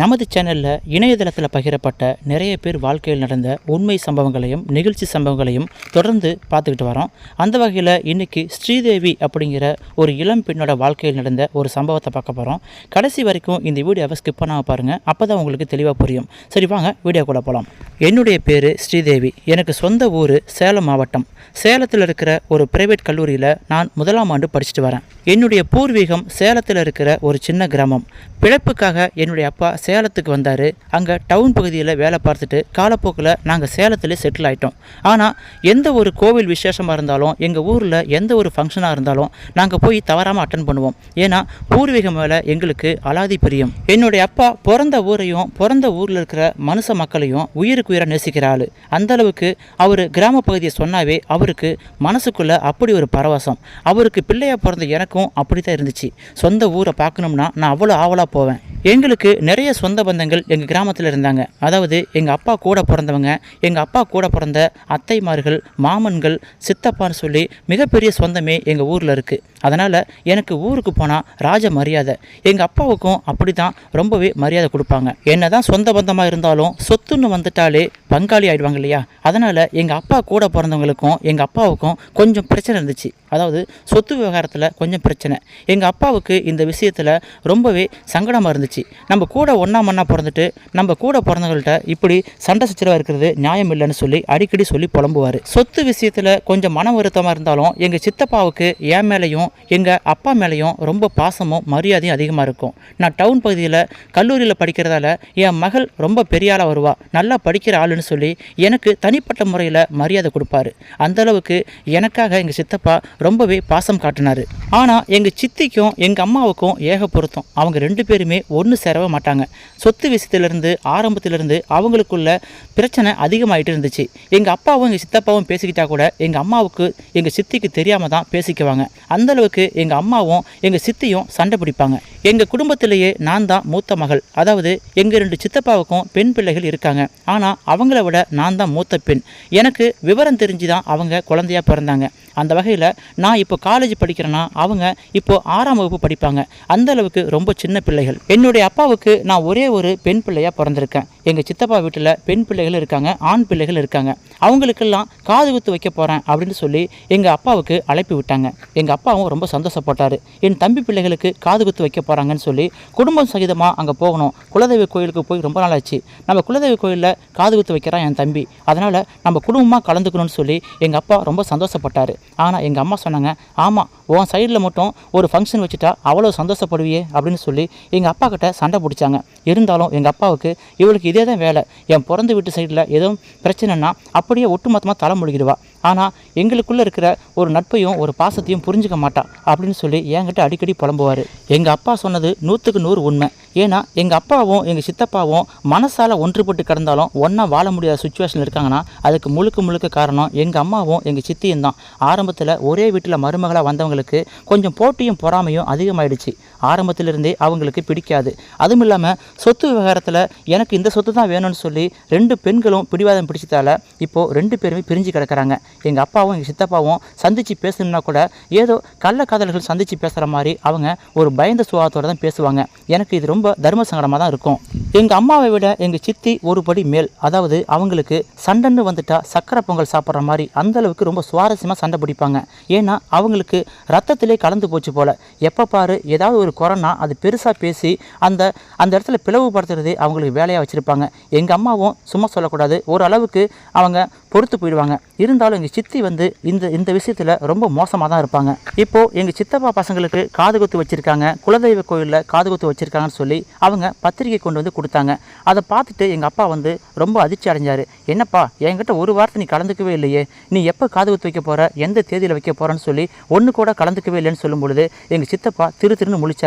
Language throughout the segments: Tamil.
நமது சேனலில் இணையதளத்தில் பகிரப்பட்ட நிறைய பேர் வாழ்க்கையில் நடந்த உண்மை சம்பவங்களையும் நிகழ்ச்சி சம்பவங்களையும் தொடர்ந்து பார்த்துக்கிட்டு வரோம். அந்த வகையில் இன்றைக்கி ஸ்ரீதேவி அப்படிங்கிற ஒரு இளம் பெண்ணோட வாழ்க்கையில் நடந்த ஒரு சம்பவத்தை பார்க்க போகிறோம் கடைசி வரைக்கும் இந்த வீடியோவை ஸ்கிப் பண்ணாமல் பாருங்கள் அப்போ தான் உங்களுக்கு தெளிவாக புரியும். சரி வாங்க வீடியோ கூட போகலாம் என்னுடைய பேர் ஸ்ரீதேவி. எனக்கு சொந்த ஊர் சேலம் மாவட்டம். சேலத்தில் இருக்கிற ஒரு பிரைவேட் கல்லூரியில் நான் முதலாம் ஆண்டு படிச்சுட்டு வரேன். என்னுடைய பூர்வீகம் சேலத்தில் இருக்கிற ஒரு சின்ன கிராமம். பிழைப்புக்காக என்னுடைய அப்பா சேலத்துக்கு வந்தார். அங்கே டவுன் பகுதியில் வேலை பார்த்துட்டு காலப்போக்கில் நாங்கள் சேலத்தில் செட்டில் ஆகிட்டோம் ஆனால் எந்த ஒரு கோவில் விசேஷமாக இருந்தாலும் எங்கள் ஊரில் எந்த ஒரு ஃபங்க்ஷனாக இருந்தாலும் நாங்கள் போய் தவறாமல் அட்டன் பண்ணுவோம். ஏன்னா பூர்வீகம் மேலே எங்களுக்கு அலாதி பிரியம். என்னுடைய அப்பா பிறந்த ஊரையும் பிறந்த ஊரில் இருக்கிற மனுஷ மக்களையும் உயிருக்கு உயிராக நேசிக்கிற ஆள். அந்த அளவுக்கு அவர் கிராம பகுதியை சொன்னாவே அவருக்கு மனசுக்குள்ளே அப்படி ஒரு பரவசம். அவருக்கு பிள்ளையாக பிறந்த எனக்கும் அப்படி தான் இருந்துச்சு. சொந்த ஊரை பார்க்கணும்னா நான் அவ்வளோ ஆவலாக போவேன். எங்களுக்கு நிறைய சொந்த பந்தங்கள் எங்கள் கிராமத்தில் இருந்தாங்க. அதாவது எங்கள் அப்பா கூட பிறந்தவங்க எங்கள் அப்பா கூட பிறந்த அத்தைமார்கள் மாமன்கள் சித்தப்பான்னு சொல்லி மிகப்பெரிய சொந்தமே எங்கள் ஊரில் இருக்குது அதனால் எனக்கு ஊருக்கு போனால் ராஜ மரியாதை. எங்கள் அப்பாவுக்கும் அப்படி தான் ரொம்பவே மரியாதை கொடுப்பாங்க. என்ன தான் சொந்த பந்தமாக இருந்தாலும் சொத்துன்னு வந்துட்டாலே பங்காளி ஆயிடுவாங்க இல்லையா? அதனால் எங்கள் அப்பா கூட பிறந்தவங்களுக்கும் எங்கள் அப்பாவுக்கும் கொஞ்சம் பிரச்சனை இருந்துச்சு. அதாவது சொத்து விவகாரத்தில் கொஞ்சம் பிரச்சனை. எங்கள் அப்பாவுக்கு இந்த விஷயத்தில் ரொம்பவே சங்கடமாக இருந்துச்சு. நம்ம கூட ஒன்றா மண்ணா பிறந்துட்டு நம்ம கூட பிறந்தவங்கள்ட்ட இப்படி சண்டை சச்சரவாக இருக்கிறது நியாயம் இல்லைன்னு சொல்லி அடிக்கடி சொல்லி புலம்புவார். சொத்து விஷயத்தில் கொஞ்சம் மன வருத்தமாக இருந்தாலும் எங்கள் சித்தப்பாவுக்கு என் மேலேயும் எங்கள் அப்பா மேலேயும் ரொம்ப பாசமும் மரியாதையும் அதிகமாக இருக்கும். நான் டவுன் பகுதியில் கல்லூரியில் படிக்கிறதால என் மகள் ரொம்ப பெரிய ஆளாக வருவா. நல்லா படிக்கிற ஆளுன்னு சொல்லி எனக்கு தனிப்பட்ட முறையில் மரியாதை கொடுப்பாரு. அந்தளவுக்கு எனக்காக எங்கள் சித்தப்பா ரொம்பவே பாசம் காட்டினார். ஆனால் எங்கள் சித்திக்கும் எங்கள் அம்மாவுக்கும் ஏக பொருத்தம். அவங்க ரெண்டு பேருமே ஒன்று சேரவே மாட்டாங்க. சொத்து விஷயத்திலிருந்து ஆரம்பத்திலிருந்து அவங்களுக்குள்ள பிரச்சனை அதிகமாயிட்டு இருந்துச்சு. எங்கள் அப்பாவும் எங்கள் சித்தப்பாவும் பேசிக்கிட்டா கூட எங்கள் அம்மாவுக்கு எங்கள் சித்திக்கு தெரியாமல் தான் பேசிக்குவாங்க. அந்த அளவுக்கு எங்கள் அம்மாவும் எங்கள் சித்தியும் சண்டை பிடிப்பாங்க. எங்கள் குடும்பத்திலேயே நான் தான் மூத்த மகள். அதாவது எங்கள் ரெண்டு சித்தப்பாவுக்கும் பெண் பிள்ளைகள் இருக்காங்க. ஆனால் அவங்கள விட நான் தான் மூத்த பெண். எனக்கு விவரம் தெரிஞ்சு தான் அவங்க குழந்தையா பிறந்தாங்க. அந்த வகையில் நான் இப்போ காலேஜ் படிக்கிறேன்னா அவங்க இப்போ ஆறாம் வகுப்பு படிப்பாங்க. அந்த அளவுக்கு ரொம்ப சின்ன பிள்ளைகள். என்னுடைய அப்பாவுக்கு நான் ஒரே ஒரு பெண் பிள்ளையாக பிறந்திருக்கேன். எங்கள் சித்தப்பா வீட்டில் பெண் பிள்ளைகள் இருக்காங்க ஆண் பிள்ளைகள் இருக்காங்க. அவங்களுக்கெல்லாம் காது குத்து வைக்க போகிறேன் அப்படின்னு சொல்லி எங்கள் அப்பாவுக்கு அழைப்பு விட்டாங்க. எங்கள் அப்பாவும் ரொம்ப சந்தோஷப்பட்டார். என் தம்பி பிள்ளைகளுக்கு காது குத்து வைக்க போகிறாங்கன்னு சொல்லி குடும்பம் சகிதமாக அங்கே போகணும். குலதெய்வ கோயிலுக்கு போய் ரொம்ப நாள் ஆச்சு. நம்ம குலதெய்வ கோயிலில் காது குத்து வைக்கிறான் என் தம்பி. அதனால் நம்ம குடும்பமாக கலந்துக்கணும்னு சொல்லி எங்கள் அப்பா ரொம்ப சந்தோஷப்பட்டார். ஆனால் எங்கள் அம்மா சொன்னாங்க ஆமாம் உன் சைடில் மட்டும் ஒரு ஃபங்க்ஷன் வச்சுட்டா அவ்வளோ சந்தோஷப்படுவியே அப்படின்னு சொல்லி எங்கள் அப்பா கிட்ட சண்டை பிடிச்சாங்க. இருந்தாலும் எங்கள் அப்பாவுக்கு இவளுக்கு இதே தான் வேலை. என் பிறந்த வீட்டு சைடில் எதுவும் பிரச்சனைனா அப்படியே ஒட்டுமொத்தமாக தலை முழுகிடுவா. ஆனால் எங்களுக்குள்ளே இருக்கிற ஒரு நட்பையும் ஒரு பாசத்தையும் புரிஞ்சுக்க மாட்டா அப்படின்னு சொல்லி என்கிட்ட அடிக்கடி புலம்புவார். எங்கள் அப்பா சொன்னது நூற்றுக்கு நூறு உண்மை. ஏன்னா எங்கள் அப்பாவும் எங்கள் சித்தப்பாவும் மனசால் ஒன்றுபட்டு கிடந்தாலும் ஒன்றா வாழ முடியாத சுச்சுவேஷனில் இருக்காங்கன்னா அதுக்கு முழுக்க முழுக்க காரணம் எங்கள் அம்மாவும் எங்கள் சித்தியும் தான். ஆரம்பத்தில் ஒரே வீட்டில் மருமகளாக வந்தவங்களுக்கு கொஞ்சம் போட்டியும் பொறாமையும் அதிகமாயிடுச்சு. ஆரம்பத்திலிருந்தே அவங்களுக்கு பிடிக்காது. அதுவும் இல்லாமல் சொத்து விவகாரத்தில் எனக்கு இந்த சொத்து தான் வேணும்னு சொல்லி ரெண்டு பெண்களும் பிடிவாதம் பிடிச்சதால இப்போது ரெண்டு பேருமே பிரிஞ்சு கிடக்கிறாங்க. எங்கள் அப்பாவும் எங்கள் சித்தப்பாவும் சந்தித்து பேசணும்னா கூட ஏதோ கள்ளக்காதல்கள் சந்தித்து பேசுகிற மாதிரி அவங்க ஒரு பயந்த சுபாவத்தோடு தான் பேசுவாங்க. எனக்கு இது ரொம்ப தர்ம சங்கடமாக தான் இருக்கும். எங்கள் அம்மாவை விட எங்கள் சித்தி ஒரு படி மேல். அதாவது அவங்களுக்கு சண்டைன்னு வந்துட்டால் சக்கரை பொங்கல் சாப்பிட்ற மாதிரி அந்தளவுக்கு ரொம்ப சுவாரஸ்யமாக சண்டை பிடிப்பாங்க. ஏன்னா அவங்களுக்கு ரத்தத்திலே கலந்து போச்சு போல். எப்போ பாரு ஏதாவது ஒரு கொரோனா அது பெருசாக பேசி அந்த அந்த இடத்துல பிளவுபடுத்துறதே அவங்களுக்கு வேலையாக வச்சுருப்பாங்க. எங்கள் அம்மாவும் சும்மா சொல்லக்கூடாது. ஓரளவுக்கு அவங்க பொறுத்து போயிடுவாங்க. இருந்தாலும் எங்கள் சித்தி வந்து இந்த இந்த விஷயத்தில் ரொம்ப மோசமாக தான் இருப்பாங்க. இப்போது எங்கள் சித்தப்பா பசங்களுக்கு காது குத்து வச்சுருக்காங்க. குலதெய்வ கோயிலில் காது குத்து வச்சுருக்காங்கன்னு சொல்லி அவங்க பத்திரிக்கை கொண்டு வந்து கொடுத்தாங்க. அதை பார்த்துட்டு எங்கள் அப்பா வந்து ரொம்ப அதிர்ச்சி அடைஞ்சார். என்னப்பா என்கிட்ட ஒரு வார்த்தை நீ கலந்துக்கவே இல்லையே. நீ எப்போ காது குத்து வைக்க போகிற எந்த தேதியில் வைக்க போகிறேன்னு சொல்லி ஒன்று கூட கலந்துக்கவே இல்லைன்னு சொல்லும் பொழுது எங்கள் சித்தப்பா திரு திருன்னு முழிச்சாரு.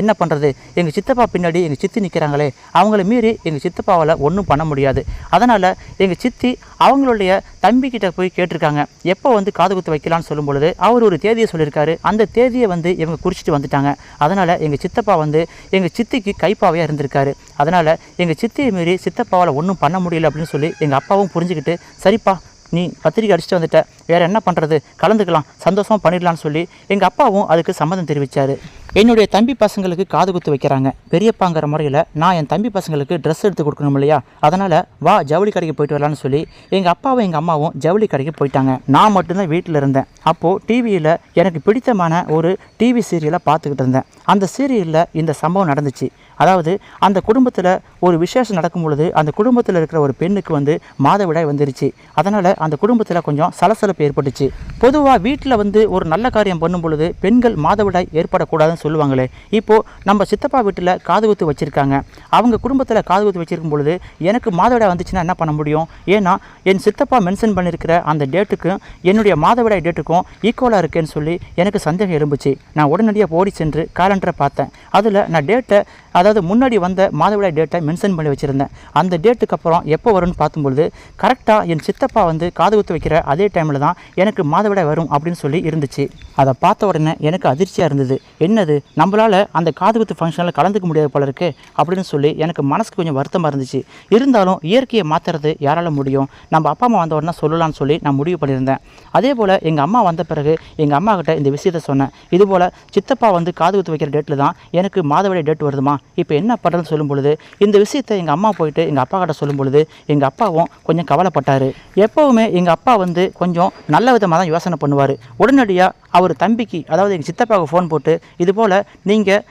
என்ன பண்ணுறது எங்கள் சித்தப்பா பின்னாடி எங்கள் சித்தி நிற்கிறாங்களே அவங்கள மீறி எங்கள் சித்தப்பாவால் ஒன்றும் பண்ண முடியாது. அதனால் எங்கள் சித்தி அவங்களுடைய தம்பிக்கிட்ட போய் கேட்டிருக்காங்க. எப்போ வந்து காது குத்து வைக்கலான்னு சொல்லும் பொழுது அவர் ஒரு தேதியை சொல்லியிருக்காரு. அந்த தேதியை வந்து இவங்க குறிச்சிட்டு வந்துட்டாங்க. அதனால் எங்கள் சித்தப்பா வந்து எங்கள் சித்திக்கு கைப்பாவையாக இருந்திருக்காரு. அதனால் எங்கள் சித்தியை மீறி சித்தப்பாவால் ஒன்றும் பண்ண முடியல அப்படின்னு சொல்லி எங்கள் அப்பாவும் புரிஞ்சுக்கிட்டு சரிப்பா நீ பத்திரிக்கை அடிச்சுட்டு வந்துட்ட. வேறு என்ன பண்ணுறது கலந்துக்கலாம். சந்தோஷமாக பண்ணிடலான்னு சொல்லி எங்கள் அப்பாவும் அதுக்கு சம்மதம் தெரிவித்தார் என்னுடைய தம்பி பசங்களுக்கு காது குத்து வைக்கிறாங்க. பெரியப்பாங்கிற முறையில் நான் என் தம்பி பசங்களுக்கு ட்ரெஸ் எடுத்து கொடுக்கணும் இல்லையா? அதனால் வா ஜவுளி கடைக்கு போயிட்டு வரலான்னு சொல்லி எங்கள் அப்பாவும் எங்கள் அம்மாவும் ஜவுளி கடைக்கு போயிட்டாங்க. நான் மட்டும்தான் வீட்டில் இருந்தேன். அப்போது டிவியில் எனக்கு பிடித்தமான ஒரு டிவி சீரியலை பார்த்துக்கிட்டு இருந்தேன். அந்த சீரியலில் இந்த சம்பவம் நடந்துச்சு. அதாவது அந்த குடும்பத்தில் ஒரு விசேஷம் நடக்கும் பொழுது அந்த குடும்பத்தில் இருக்கிற ஒரு பெண்ணுக்கு வந்து மாதவிடாய் வந்துருச்சு. அதனால் அந்த குடும்பத்தில் கொஞ்சம் சலசலப்பு ஏற்பட்டுச்சு. பொதுவாக வீட்டில் வந்து ஒரு நல்ல காரியம் பண்ணும் பொழுது பெண்கள் மாதவிடாய் ஏற்படக்கூடாதுன்னு சொல்லுவாங்களே. இப்போது நம்ம சித்தப்பா வீட்டில் காது குத்து வச்சுருக்காங்க. அவங்க குடும்பத்தில் காது குத்து வச்சுருக்கும் பொழுது எனக்கு மாதவிடாய் வந்துச்சுன்னா என்ன பண்ண முடியும்? ஏன்னா என் சித்தப்பா மென்ஷன் பண்ணியிருக்கிற அந்த டேட்டுக்கும் என்னுடைய மாதவிடாய் டேட்டுக்கும் ஈக்குவலாக இருக்கேன்னு சொல்லி எனக்கு சந்தேகம் இருந்துச்சு நான் உடனடியாக ஓடி சென்று காலண்டரை பார்த்தேன். அதில் நான் டேட்டை அதாவது முன்னாடி வந்த மாதவிடாய் டேட்டை மென்ஷன் பண்ணி வச்சுருந்தேன். அந்த டேட்டுக்கு அப்புறம் எப்போ வரும்னு பார்க்கும்பொழுது கரெக்டாக என் சித்தப்பா வந்து காது குத்து வைக்கிற அதே டைமில் தான் எனக்கு மாதவிடாய் வரும் அப்படின்னு சொல்லி இருந்துச்சு. அதை பார்த்த உடனே எனக்கு அதிர்ச்சியாக இருந்தது. என்னது? நம்மளால் அந்த காது குத்து ஃபங்க்ஷனில் கலந்துக்க முடியாது போல இருக்கு அப்படின்னு சொல்லி எனக்கு மனசுக்கு கொஞ்சம் வருத்தமாக இருந்துச்சு. இருந்தாலும் இயற்கையை மாற்றுறது யாரால முடியும்? நம்ம அப்பா அம்மா வந்த உடனே சொல்லலாம்னு சொல்லி நான் முடிவு பண்ணியிருந்தேன். அதே போல் எங்கள் அம்மா வந்த பிறகு எங்கள் அம்மா கிட்ட இந்த விஷயத்த சொன்னேன். இது போல் சித்தப்பா வந்து காது குத்து வைக்கிற டேட்டில் தான் எனக்கு மாதவிடைய டேட் வருதுமா? இப்போ என்ன பண்ணுறதுன்னு சொல்லும் பொழுது இந்த விஷயத்தை எங்கள் அம்மா போயிட்டு எங்கள் அப்பா கிட்ட சொல்லும் பொழுது எங்கள் அப்பாவும் கொஞ்சம் கவலைப்பட்டார். எப்போவுமே எங்கள் அப்பா வந்து கொஞ்சம் நல்ல விதமாக தான் யோசனை பண்ணுவார். உடனடியாக அவர் தம்பிக்கு அதாவது எங்கள் சித்தப்பாவுக்கு ஃபோன் போட்டு இதுபோல் நீங்கள்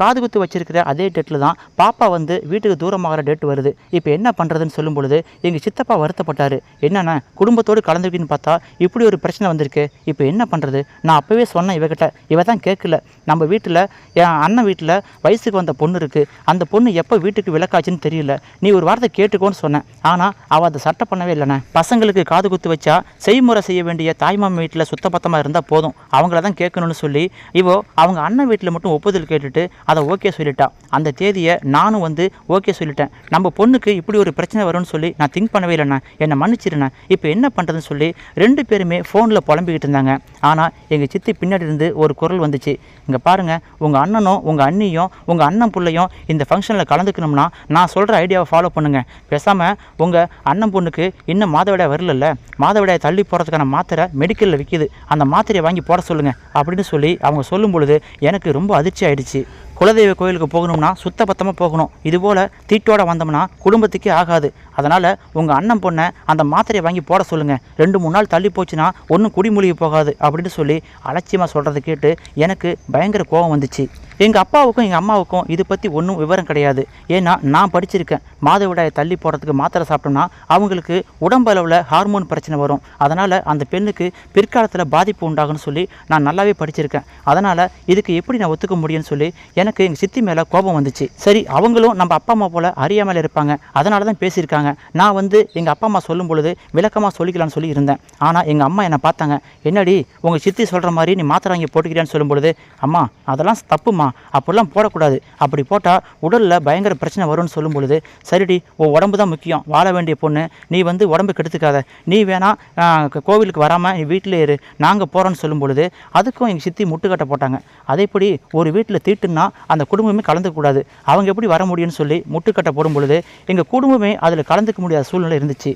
காது குத்து வச்சிருக்கிற அதே டேட்டில் தான் பாப்பா வந்து வீட்டுக்கு தூரமாகிற டேட் வருது. இப்போ என்ன பண்ணுறதுன்னு சொல்லும் பொழுது எங்கள் சித்தப்பா வருத்தப்பட்டார். என்னண்ணா குடும்பத்தோடு கலந்துக்கின்னு பார்த்தா இப்படி ஒரு பிரச்சனை வந்திருக்கு. இப்போ என்ன பண்ணுறது நான் அப்போவே சொன்னேன் இவகிட்ட. இவ தான் கேட்கல. நம்ம வீட்டில் என் அண்ணன் வீட்டில் வயசுக்கு வந்த பொண்ணு இருக்குது அந்த பொண்ணு எப்போ வீட்டுக்கு விளக்காச்சுன்னு தெரியல. நீ ஒரு வார்த்தை கேட்டுக்கோன்னு சொன்னேன். ஆனால் அவள் அதை சட்டை பண்ணவே இல்லைண்ணே. பசங்களுக்கு காது குத்து வச்சா செய்முறை செய்ய வேண்டிய தாய்மாமன் வீட்டில் சுத்தபத்தமாக இருந்தால் போதும். அவங்கள தான் கேட்கணும்னு சொல்லி இவோ அவங்க அண்ணன் வீட்டில் மட்டும் ஒப்புதல் கேட்டுட்டு அதை ஓகே சொல்லிட்டா. அந்த தேதியை நானும் வந்து ஓகே சொல்லிட்டேன். நம்ம பொண்ணுக்கு இப்படி ஒரு பிரச்சனை வரும்னு சொல்லி நான் திங்க் பண்ணவே இல்லைண்ணா. என்னை மன்னிச்சிருண்ணே. இப்போ என்ன பண்ணுறதுன்னு சொல்லி ரெண்டு பேருமே ஃபோனில் புலம்பிக்கிட்டு இருந்தாங்க. ஆனால் எங்கள் சித்தி பின்னாடி இருந்து ஒரு குரல் வந்துச்சு. இங்கே பாருங்கள் உங்கள் அண்ணனும் உங்கள் அண்ணியும் உங்கள் அண்ணன் பிள்ளையும் இந்த ஃபங்க்ஷனில் கலந்துக்கணும்னா நான் சொல்கிற ஐடியாவை ஃபாலோ பண்ணுங்கள் பேசாமல் உங்கள் அண்ணன் பொண்ணுக்கு இன்னும் மாதவிடாய் வரலல்ல. மாதவிடாய் தள்ளி போகிறதுக்கான மாத்திரை மெடிக்கலில் விற்கிது அந்த மாத்திரையை வாங்கி போட சொல்லுங்கள் அப்படின்னு சொல்லி அவங்க சொல்லும் பொழுது எனக்கு ரொம்ப அதிர்ச்சி ஆயிடுச்சு குலதெய்வ கோயிலுக்கு போகணும்னா சுத்தபத்தமாக போகணும். இதுபோல் தீட்டோட வந்தோம்னா குடும்பத்துக்கே ஆகாது. அதனால் உங்கள் அண்ணன் பொண்ணை அந்த மாத்திரையை வாங்கி போட சொல்லுங்கள் ரெண்டு மூணு நாள் தள்ளி போச்சுன்னா ஒன்றும் குடிமொழிக்கு போகாது அப்படின்னு சொல்லி அலட்சியமாக சொல்கிறத கேட்டு எனக்கு பயங்கர கோபம் வந்துச்சு. எங்கள் அப்பாவுக்கும் எங்கள் அம்மாவுக்கும் இது பற்றி ஒன்றும் விவரம் கிடையாது. ஏன்னா நான் படிச்சிருக்கேன். மாதவிடாயை தள்ளி போடுறதுக்கு மாத்திரை சாப்பிட்டோம்னா அவங்களுக்கு உடம்பளவில் ஹார்மோன் பிரச்சனை வரும். அதனால் அந்த பெண்ணுக்கு பிற்காலத்தில் பாதிப்பு உண்டாகும்னு சொல்லி நான் நல்லாவே படிச்சிருக்கேன். அதனால் இதுக்கு எப்படி நான் ஒத்துக்க முடியும்னு சொல்லி எனக்கு எங்கள் சித்தி மேலே கோபம் வந்துச்சு. சரி அவங்களும் நம்ம அப்பா அம்மா போல் அறியாமல் இருப்பாங்க. அதனால தான் பேசியிருக்காங்க. நான் வந்து எங்கள் அப்பா அம்மா சொல்லும் பொழுது விளக்கமாக சொல்லிக்கலாம்னு சொல்லி இருந்தேன். ஆனால் எங்கள் அம்மா என்னை பார்த்தாங்க. என்னடி உங்கள் சித்தி சொல்கிற மாதிரி நீ மாத்திரை வாங்கி போட்டுக்கிறியான்னு சொல்லும் பொழுது அம்மா அதெல்லாம் தப்புமா? அப்படிலாம் போடக்கூடாது. அப்படி போட்டால் உடலில் பயங்கர பிரச்சனை வரும்னு சொல்லும் பொழுது சரிடி உன் உடம்பு தான் முக்கியம். வாழ வேண்டிய பொண்ணு நீ வந்து உடம்பு கெடுத்துக்காத. நீ வேணால் கோவிலுக்கு வராமல் நீ வீட்டிலே இரு. நாங்கள் போகிறோன்னு சொல்லும் பொழுது அதுக்கும் எங்கள் சித்தி முட்டுக்கட்டை போட்டாங்க. அதேபடி ஒரு வீட்டில் தீட்டுன்னா அந்த குடும்பமே கலந்துக்கக்கூடாது அவங்க எப்படி வர முடியும்னு சொல்லி முட்டுக்கட்டை போடும் பொழுது எங்கள் குடும்பமே அதில் கலந்துக்க முடியாத சூழ்நிலை இருந்துச்சு.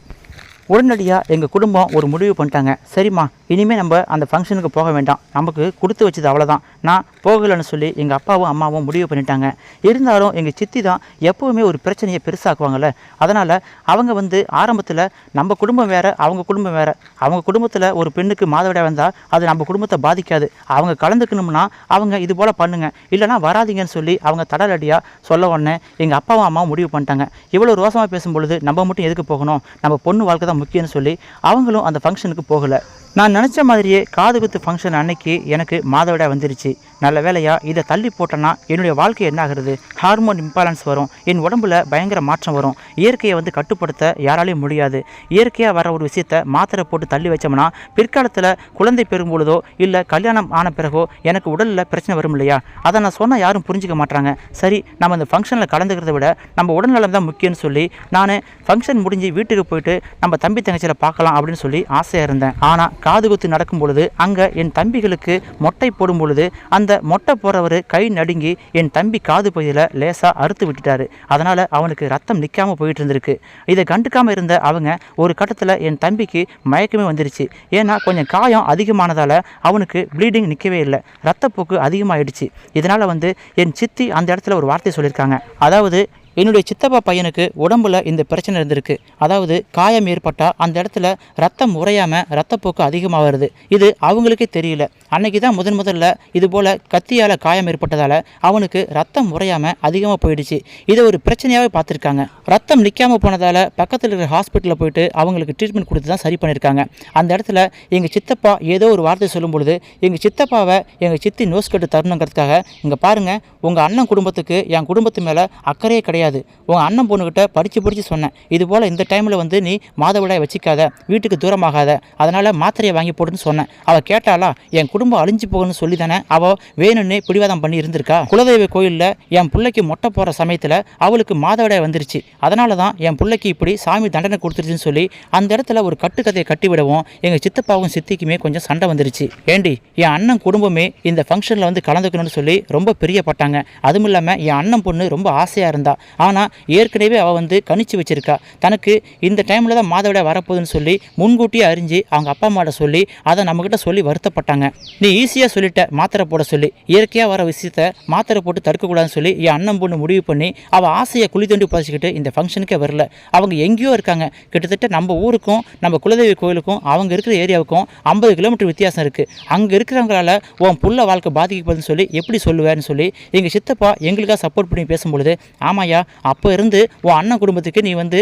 உடனடியாக எங்கள் குடும்பம் ஒரு முடிவு பண்ணிட்டாங்க. சரிம்மா இனிமேல் நம்ம அந்த ஃபங்க்ஷனுக்கு போக வேண்டாம். நமக்கு கொடுத்து வச்சது அவ்வளோதான் நான் போகலைன்னு சொல்லி எங்கள் அப்பாவும் அம்மாவும் முடிவு பண்ணிட்டாங்க. இருந்தாலும் எங்கள் சித்தி தான் எப்போவுமே ஒரு பிரச்சனையை பெருசாக்குவாங்கல்ல. அதனால் அவங்க வந்து ஆரம்பத்தில் நம்ம குடும்பம் வேறு அவங்க குடும்பம் வேறு. அவங்க குடும்பத்தில் ஒரு பெண்ணுக்கு மாதவிடாய் வந்தால் அது நம்ம குடும்பத்தை பாதிக்காது. அவங்க கலந்துக்கணும்னா அவங்க இது போல் பண்ணுங்கள் இல்லைனா வராதீங்கன்னு சொல்லி அவங்க தடலடியாக சொல்ல உடனே எங்கள் அப்பாவும் அம்மாவும் முடிவு பண்ணிட்டாங்க. இவ்வளோ ரோசமாக பேசும் பொழுது நம்ம மட்டும் எதுக்கு போகணும்? நம்ம பொண்ணு வாழ்க்கை தான் முக்கியம்னு சொல்லி அவங்களும் அந்த ஃபங்க்ஷனுக்கு போகலை. நான் நினச்ச மாதிரியே காது குத்து ஃபங்க்ஷன் அன்னைக்கு எனக்கு மாதவிடாய் வந்துருச்சு. நல்ல வேலையாக இதை தள்ளி போட்டேன்னா என்னுடைய வாழ்க்கை என்ன ஆகுறது? ஹார்மோன் இம்பாலன்ஸ் வரும். என் உடம்புல பயங்கர மாற்றம் வரும். இயற்கையை வந்து கட்டுப்படுத்த யாராலையும் முடியாது. இயற்கையாக வர ஒரு விஷயத்த மாத்திரை போட்டு தள்ளி வச்சோம்னா பிற்காலத்தில் குழந்தை பெறும் பொழுதோ இல்லை கல்யாணம் ஆன பிறகோ எனக்கு உடலில் பிரச்சனை வரும் இல்லையா? அதை நான் சொன்னால் யாரும் புரிஞ்சுக்க மாட்டாங்க சரி நம்ம இந்த ஃபங்க்ஷனில் கலந்துக்கிறத விட நம்ம உடல்நலம் தான் முக்கியம்னு சொல்லி நான் ஃபங்க்ஷன் முடிஞ்சு வீட்டுக்கு போயிட்டு நம்ம தம்பி தங்கச்சியில் பார்க்கலாம் அப்படின்னு சொல்லி ஆசையாக இருந்தேன். ஆனால் காது குத்து நடக்கும் பொழுது அங்கே என் தம்பிகளுக்கு மொட்டை போடும் பொழுது அந்த மொட்டை போகிறவர் கை நடுங்கி என் தம்பி காது பகுதியில் லேசாக அறுத்து விட்டுட்டாரு. அதனால் அவனுக்கு ரத்தம் நிற்காமல் போயிட்டு இருந்திருக்கு. இதை கண்டுக்காமல் இருந்த அவங்க ஒரு கட்டத்தில் என் தம்பிக்கு மயக்கமே வந்துருச்சு. ஏன்னா கொஞ்சம் காயம் அதிகமானதால் அவனுக்கு ப்ளீடிங் நிற்கவே இல்லை. ரத்தப்போக்கு அதிகமாகிடுச்சு இதனால் வந்து என் சித்தி அந்த இடத்துல ஒரு வார்த்தை சொல்லியிருக்காங்க. அதாவது என்னுடைய சித்தப்பா பையனுக்கு உடம்புல இந்த பிரச்சனை இருந்திருக்கு. அதாவது காயம் ஏற்பட்டால் அந்த இடத்துல ரத்தம் உறையாமல் ரத்தப்போக்கு அதிகமாக வருது. இது அவங்களுக்கே தெரியல. அன்னைக்கு தான் முதன் முதல்ல இது போல் கத்தியால் காயம் ஏற்பட்டதால் அவனுக்கு ரத்தம் உறையாமல் அதிகமாக போயிடுச்சு. இதை ஒரு பிரச்சனையாகவே பார்த்துருக்காங்க. ரத்தம் நிற்காமல் போனதால் பக்கத்தில் இருக்கிற ஹாஸ்பிட்டலில் போயிட்டு அவங்களுக்கு ட்ரீட்மெண்ட் கொடுத்து தான் சரி பண்ணியிருக்காங்க. அந்த இடத்துல எங்கள் சித்தப்பா ஏதோ ஒரு வார்த்தை சொல்லும் பொழுது எங்கள் சித்தப்பாவை எங்கள் சித்தி நோஸ் கட்டு தரணுங்கிறதுக்காக இங்கே பாருங்கள் உங்கள் அண்ணன் குடும்பத்துக்கு என் குடும்பத்து மேலே அக்கறையே கிடையாது. கிடையாது. உங்கள் அண்ணன் பொண்ணுக்கிட்ட படித்து படித்து சொன்னேன். இது போல் இந்த டைமில் வந்து நீ மாதவிடாய் வச்சிக்காத வீட்டுக்கு தூரமாகாத. அதனால் மாத்திரையை வாங்கி போடுன்னு சொன்னேன். அவள் கேட்டாலா என் குடும்பம் அழிஞ்சு போகணும்னு சொல்லி தானே அவள் வேணும்னு பிடிவாதம் பண்ணி இருந்திருக்கா குலதெய்வ கோயிலில் என் பிள்ளைக்கு மொட்டை போகிற சமயத்தில் அவளுக்கு மாதவிடாய் வந்துருச்சு. அதனால தான் என் பிள்ளைக்கு இப்படி சாமி தண்டனை கொடுத்துருச்சுன்னு சொல்லி அந்த இடத்துல ஒரு கட்டுக்கதையை கட்டி விடவும் எங்கள் சித்தப்பாவும் சித்திக்குமே கொஞ்சம் சண்டை வந்துருச்சு. ஏண்டி என் அண்ணன் குடும்பமே இந்த ஃபங்க்ஷனில் வந்து கலந்துக்கணும்னு சொல்லி ரொம்ப பிரியப்பட்டாங்க. அதுவும் இல்லாமல் என் அண்ணன் பொண்ணு ரொம்ப ஆசையாக இருந்தா. ஆனால் ஏற்கனவே அவள் வந்து கணிச்சு வச்சுருக்கா. தனக்கு இந்த டைமில் தான் மாதவிட வரப்போகுதுன்னு சொல்லி முன்கூட்டியே அறிஞ்சு அவங்க அப்பா அம்மாட்ட சொல்லி அதை நம்மக்கிட்ட சொல்லி வருத்தப்பட்டாங்க. நீ ஈஸியாக சொல்லிட்ட மாத்திரை போட சொல்லி. இயற்கையாக வர விஷயத்த மாத்திரை போட்டு தடுக்கக்கூடாதுன்னு சொல்லி என் அண்ணன் பொண்ணு முடிவு பண்ணி அவள் ஆசையை குழி தோண்டி புதைச்சிக்கிட்டு இந்த ஃபங்க்ஷனுக்கே வரல. அவங்க எங்கேயோ இருக்காங்க. கிட்டத்தட்ட நம்ம ஊருக்கும் நம்ம குலதெய்வ கோயிலுக்கும் அவங்க இருக்கிற ஏரியாவுக்கும் ஐம்பது கிலோமீட்டர் வித்தியாசம் இருக்குது அங்கே இருக்கிறவங்களால உன் புள்ள வாழ்க்கை பாதிக்கப்படுதுன்னு சொல்லி எப்படி சொல்லுவேன்னு சொல்லி எங்கள் சித்தப்பா எங்களுக்காக சப்போர்ட் பண்ணி பேசும்பொழுது ஆமாயா அப்போ இருந்து உன் அண்ணன் குடும்பத்துக்கு நீ வந்து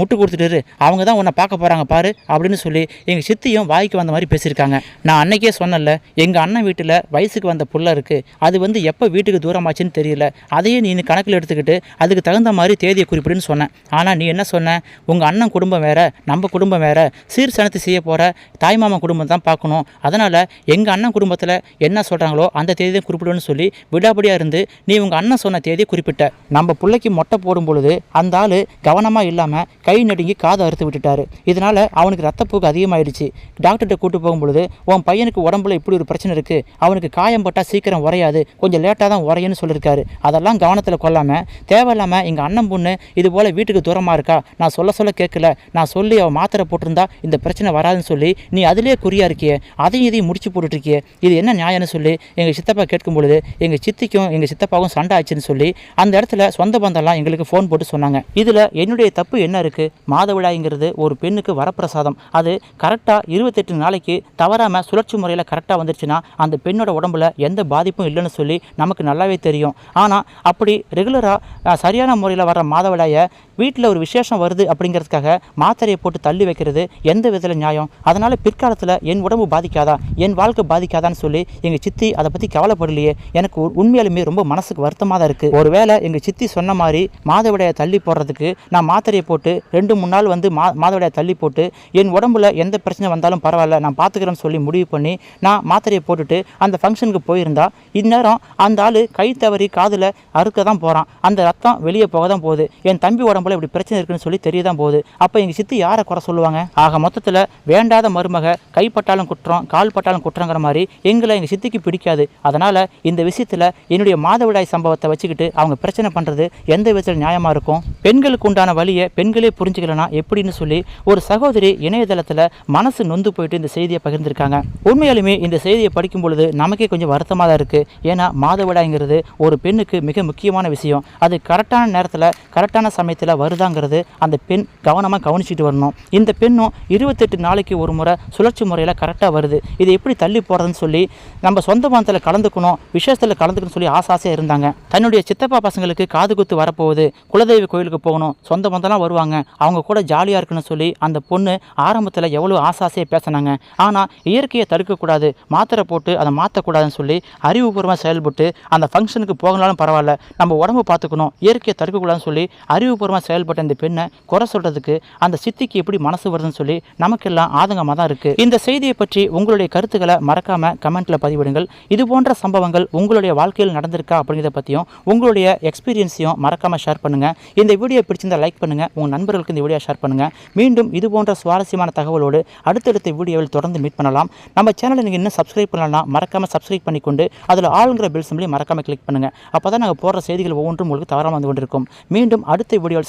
முட்டு கொடுத்துட்டு அவங்க தான் உன்னை பார்க்க போகிறாங்க பாரு அப்படின்னு சொல்லி எங்கள் சித்தியும் வாய்க்கு வந்த மாதிரி பேசியிருக்காங்க. நான் அன்னைக்கே சொன்னல எங்கள் அண்ணன் வீட்டில் வயசுக்கு வந்த புள்ள இருக்குது அது வந்து எப்போ வீட்டுக்கு தூரமாச்சுன்னு தெரியல. அதையே நீ கணக்கில் எடுத்துக்கிட்டு அதுக்கு தகுந்த மாதிரி தேதியை குறிப்பிடுன்னு சொன்னேன். ஆனால் நீ என்ன சொன்ன? உங்கள் அண்ணன் குடும்பம் வேறு நம்ம குடும்பம் வேறு. சீர் சனத்து செய்ய போகிற தாய்மாமன் குடும்பம் தான் பார்க்கணும். அதனால் எங்கள் அண்ணன் குடும்பத்தில் என்ன சொல்கிறாங்களோ அந்த தேதியை குறிப்பிடுன்னு சொல்லி விடாபடியாக இருந்து நீ உங்கள் அண்ணன் சொன்ன தேதியை குறிப்பிட்ட. நம்ம பிள்ளைக்கு மொட்டை போடும் பொழுது அந்த ஆள் கவனமாக இல்லாமல் கை நடுங்கி காதை அறுத்து விட்டுட்டாரு. இதனால் அவனுக்கு ரத்தப்போக்கு அதிகமாயிடுச்சு. டாக்டர்கிட்ட கூட்டு போகும்பொழுது உன் பையனுக்கு உடம்புல இப்படி ஒரு பிரச்சனை இருக்குது அவனுக்கு காயம் பட்டால் சீக்கிரம் உறையாது. கொஞ்சம் லேட்டாக தான் உறையுன்னு சொல்லியிருக்காரு அதெல்லாம் கவனத்தில் கொள்ளாமல் தேவையில்லாமல் எங்கள் அண்ணன் பொண்ணு இது போல் வீட்டுக்கு தூரமாக இருக்கா? நான் சொல்ல சொல்ல கேட்கல நான் சொல்லி அவன் மாத்திரை போட்டிருந்தா இந்த பிரச்சனை வராதுன்னு சொல்லி நீ அதிலே குறியாக இருக்கியே? அதையும் இதையும் முடிச்சு போட்டுட்ருக்கியே இது என்ன நியாயம்னு சொல்லி எங்கள் சித்தப்பா கேட்கும் பொழுது எங்கள் சித்திக்கும் எங்கள் சித்தப்பாவும் சண்டை ஆச்சுன்னு சொல்லி அந்த இடத்துல சொந்த பந்தம்லாம் எங்களுக்கு ஃபோன் போட்டு சொன்னாங்க. இதில் என்னுடைய தப்பு என்ன இருக்குது மாதவிடாய்ங்கிறது ஒரு பெண்ணுக்கு வரப்பிரசாதம். அது கரெக்டாக இருபத்தெட்டு நாளைக்கு தவறாமல் சுழற்சி முறையில் கரெக்டாக வந்துருச்சுன்னா அந்த பெண்ணோட உடம்புல எந்த பாதிப்பும் இல்லைன்னு சொல்லி நமக்கு நல்லாவே தெரியும். ஆனால் அப்படி ரெகுலராக சரியான முறையில் வர மாதவிடாயை வீட்டில் ஒரு விசேஷம் வருது அப்படிங்கிறதுக்காக மாத்திரையை போட்டு தள்ளி வைக்கிறது எந்த விதத்தில் நியாயம்? அதனால் பிற்காலத்தில் என் உடம்பு பாதிக்காதா? என் வாழ்க்கை பாதிக்காதான்னு சொல்லி எங்கள் சித்தி அதை பற்றி கவலைப்படலையே. எனக்கு உண்மையாலுமே ரொம்ப மனசுக்கு வருத்தமாக தான் இருக்குது ஒருவேளை எங்கள் சித்தி சொன்ன மாதிரி மாதவிடையை தள்ளி போடுறதுக்கு நான் மாத்திரையை போட்டு ரெண்டு மூணு நாள் வந்து மா மாதவிடையை தள்ளி போட்டு என் உடம்புல எந்த பிரச்சனை வந்தாலும் பரவாயில்ல நான் பார்த்துக்கிறேன்னு சொல்லி முடிவு பண்ணி நான் மாத்திரையை போட்டுட்டு அந்த ஃபங்க்ஷனுக்கு போயிருந்தா இந்நேரம் அந்த ஆள் கை தவறி காதில் அறுக்க தான் போகிறான் அந்த ரத்தம் வெளியே போக தான் போகுது. என் தம்பி உடம்பு உடம்புல இப்படி பிரச்சனை இருக்குன்னு சொல்லி தெரிய தான் போகுது. அப்போ எங்கள் சித்தி யாரை குறை சொல்லுவாங்க? ஆக மொத்தத்தில் வேண்டாத மருமக கைப்பட்டாலும் குற்றம் கால் பட்டாலும் குற்றங்கிற மாதிரி எங்களை எங்கள் சித்திக்கு பிடிக்காது. அதனால் இந்த விஷயத்தில் என்னுடைய மாதவிடாய் சம்பவத்தை வச்சுக்கிட்டு அவங்க பிரச்சனை பண்ணுறது எந்த விதத்தில் நியாயமாக இருக்கும்? பெண்களுக்கு உண்டான வழியை பெண்களே புரிஞ்சுக்கலனா எப்படின்னு சொல்லி ஒரு சகோதரி இணையதளத்தில் மனசு நொந்து போயிட்டு இந்த செய்தியை பகிர்ந்திருக்காங்க. உண்மையாலுமே இந்த செய்தியை படிக்கும் பொழுது நமக்கே கொஞ்சம் வருத்தமாக தான் இருக்குது ஏன்னா மாதவிடாய்ங்கிறது ஒரு பெண்ணுக்கு மிக முக்கியமான விஷயம். அது கரெக்டான நேரத்தில் கரெக்டான சமயத்தில் வருதாங்கிறது அந்த பெண் கவனமாக கவனிச்சிட்டு வரணும். இந்த பெண்ணும் இருபத்தெட்டு நாளைக்கு ஒரு முறை சுழற்சி முறையில் கரெக்டாக வருது. இது எப்படி தள்ளி போகிறதுன்னு சொல்லி நம்ம சொந்த பந்தத்தில் கலந்துக்கணும் விசேஷத்தில் கலந்துக்கணும்னு சொல்லி ஆசை ஆசையாக இருந்தாங்க. தன்னுடைய சித்தப்பா பசங்களுக்கு காது குத்து வரப்போகுது. குலதெய்வ கோயிலுக்கு போகணும் சொந்த பந்தம்லாம் வருவாங்க. அவங்க கூட ஜாலியாக இருக்குன்னு சொல்லி அந்த பொண்ணு ஆரம்பத்தில் எவ்வளோ ஆசை ஆசையாக பேசினாங்க. ஆனால் இயற்கையை தடுக்கக்கூடாது மாத்திரை போட்டு அதை மாற்றக்கூடாதுன்னு சொல்லி அறிவுபூர்வமாக செயல்பட்டு அந்த ஃபங்க்ஷனுக்கு போகனாலும் பரவாயில்ல. நம்ம உடம்பு பார்த்துக்கணும் இயற்கையை தடுக்கக்கூடாதுன்னு சொல்லி அறிவுபூர்வமாக செயல்பட்ட இந்த பெண்ணை குறை சொல்கிறதுக்கு அந்த சித்திக்கு எப்படி மனசு வருதுன்னு சொல்லி நமக்கெல்லாம் ஆதங்கமாக தான் இருக்குது இந்த செய்தியை பற்றி உங்களுடைய கருத்துக்களை மறக்காமல் கமெண்ட்டில் பதிவிடுங்கள். இது போன்ற சம்பவங்கள் உங்களுடைய வாழ்க்கையில் நடந்திருக்கா அப்படிங்கிறத பற்றியும் உங்களுடைய எக்ஸ்பீரியன்ஸையும் மறக்காமல் ஷேர் பண்ணுங்கள் இந்த வீடியோ பிடிச்சிருந்தா லைக் பண்ணுங்கள் உங்கள் நண்பர்களுக்கு இந்த வீடியோ ஷேர் பண்ணுங்கள் மீண்டும் இது போன்ற சுவாரஸ்யமான தகவலோடு அடுத்தடுத்த வீடியோவில் தொடர்ந்து மீட் பண்ணலாம். நம்ம சேனலை நீங்கள் இன்னும் சப்ஸ்கிரைப் பண்ணலாம் மறக்காமல் சப்ஸ்கிரைப் பண்ணிக்கொண்டு அதில் ஆளுங்கிற பில் சிம்லையும் மறக்காமல் கிளிக் பண்ணுங்கள் அப்போ தான் நாங்கள் போடுற செய்திகள் ஒவ்வொன்றும் உங்களுக்கு தவறாமல் வந்து கொண்டிருக்கும். மீண்டும் அடுத்த வீடியோவில்